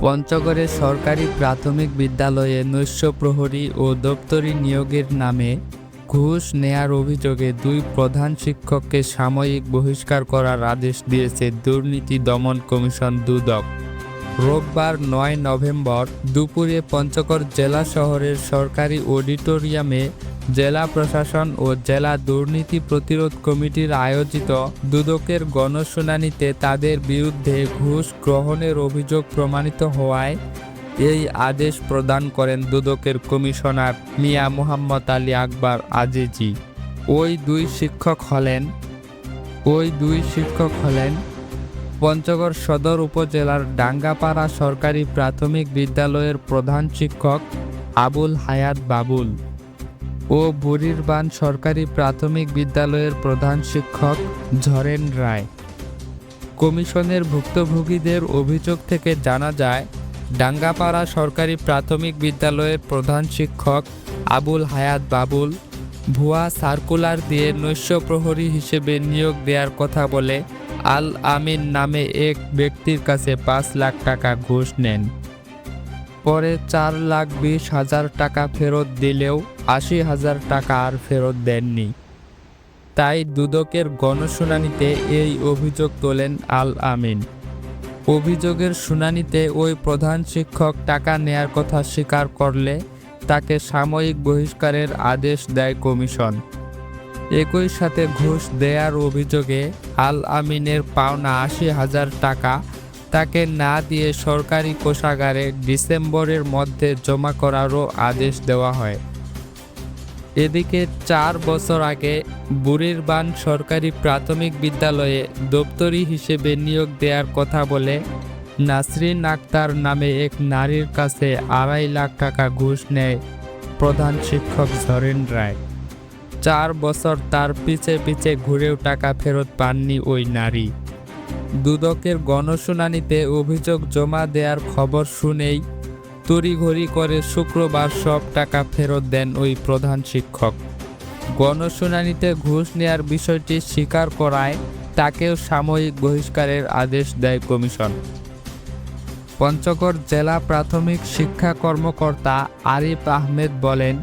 পঞ্চগড়ে সরকারি প্রাথমিক বিদ্যালয়ে নৈশ প্রহরী ও দপ্তরি নিয়োগের নামে ঘুষ নেয়ার অভিযোগে দুই প্রধান শিক্ষককে সাময়িক বহিষ্কার করার আদেশ দিয়েছে দুর্নীতি দমন কমিশন দুদক। রোববার নয় নভেম্বর দুপুরে পঞ্চগড় জেলা শহরের সরকারি অডিটোরিয়ামে জেলা প্রশাসন ও জেলা দুর্নীতি প্রতিরোধ কমিটির আয়োজিত দুদকের গণশুনানিতে তাদের বিরুদ্ধে ঘুষ গ্রহণের অভিযোগ প্রমাণিত হওয়ায় এই আদেশ প্রদান করেন দুদকের কমিশনার মিয়া মোহাম্মদ আলী আকবর আজিজি। ওই দুই শিক্ষক হলেন ওই দুই শিক্ষক হলেন পঞ্চগড় সদর উপজেলার ডাঙ্গাপাড়া সরকারি প্রাথমিক বিদ্যালয়ের প্রধান শিক্ষক আবুল হায়াত বাবুল ও বুড়িরবান সরকারি প্রাথমিক বিদ্যালয়ের প্রধান শিক্ষক ঝরেন রায়। কমিশনের ভুক্তভোগীদের অভিযোগ থেকে জানা যায়, ডাঙ্গাপাড়া সরকারি প্রাথমিক বিদ্যালয়ের প্রধান শিক্ষক আবুল হায়াত বাবুল ভুয়া সার্কুলার দিয়ে নৈশ প্রহরী হিসেবে নিয়োগ দেওয়ার কথা বলে আল আমিন নামে এক ব্যক্তির কাছে পাঁচ লাখ টাকা ঘুষ নেন। পরে চার লাখ বিশ হাজার টাকা ফেরত দিলেও আশি হাজার টাকা আর ফেরত দেননি। তাই দুদকের গণশুনানিতে এই অভিযোগ তোলেন আল আমিন অভিযোগের শুনানিতে ওই প্রধান শিক্ষক টাকা নেয়ার কথা স্বীকার করলে তাকে সাময়িক বহিষ্কারের আদেশ দেয় কমিশন। একই সাথে ঘুষ দেয়ার অভিযোগে আল আমিনের পাওনা আশি হাজার টাকা তাকে না দিয়ে সরকারি কোষাগারে ডিসেম্বরের মধ্যে জমা করারও আদেশ দেওয়া হয়। এদিকে চার বছর আগে বুড়িরবান সরকারি প্রাথমিক বিদ্যালয়ে দপ্তরি হিসেবে নিয়োগ দেওয়ার কথা বলে নাসরিন আক্তার নামে এক নারীর কাছে আড়াই লাখ টাকা ঘুষ নেয় প্রধান শিক্ষক ঝরেন রায়। চার বছর তার পিছে পিছে ঘুরেও টাকা ফেরত পাননি ওই নারী। দুদকের গণশুনানিতে অভিযোগ জমা দেওয়ার খবর শুনেই তড়িঘড়ি করে শুক্রবার সব টাকা ফেরত দেন ওই প্রধান শিক্ষক। গণশুনানিতে ঘুষ নেয়ার বিষয়টি স্বীকার করায় তাকেও সাময়িক বহিষ্কারের আদেশ দেয় কমিশন। পঞ্চগড় জেলা প্রাথমিক শিক্ষা কর্মকর্তা আরিফ আহমেদ বলেন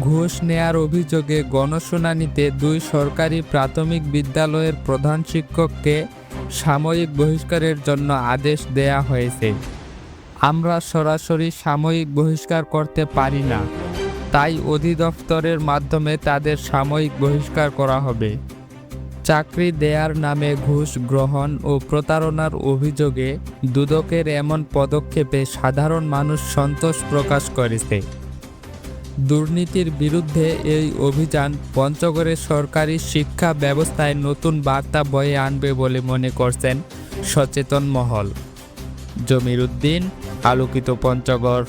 ঘুষ নেয়ার অভিযোগে গণশুনানিতে দুই সরকারি প্রাথমিক বিদ্যালয়ের প্রধান শিক্ষককে সাময়িক বহিষ্কারের জন্য আদেশ দেয়া হয়েছে। আমরা সরাসরি সাময়িক বহিষ্কার করতে পারি না। তাই অধিদপ্তরের মাধ্যমে তাদের সাময়িক বহিষ্কার করা হবে। চাকরি দেয়ার নামে ঘুষ গ্রহণ ও প্রতারণার অভিযোগে দুদকের এমন পদক্ষেপে সাধারণ মানুষ সন্তোষ প্রকাশ করেছে। দুর্নীতির বিরুদ্ধে এই অভিযান পঞ্চগড়ের সরকারি শিক্ষা ব্যবস্থায় নতুন বার্তা বয়ে আনবে বলে মনে করছেন সচেতন মহল। জমির উদ্দিন, আলোকিত পঞ্চগড়।